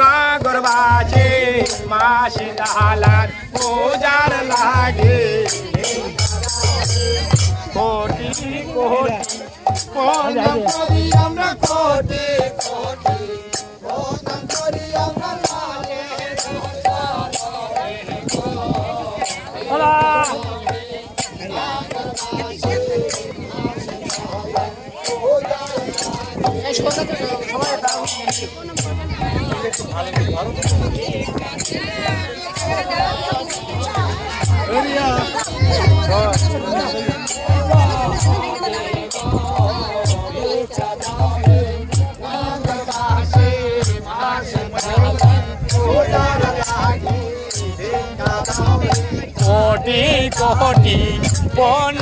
নাগরবাজে মাসি দালান পূজার লাগে। কোটি কোটি প্রণাম আমরা কোটি কোটি আমরা লাগে কোটি কোটি প্রণাম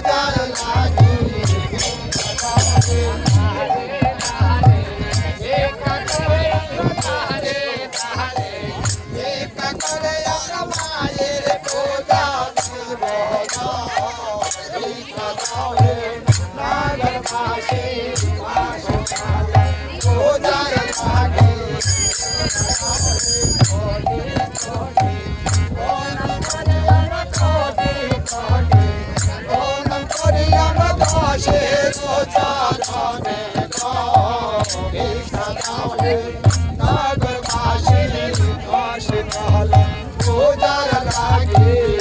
প্রণাম नागर काशी काशी काला पूजा लागे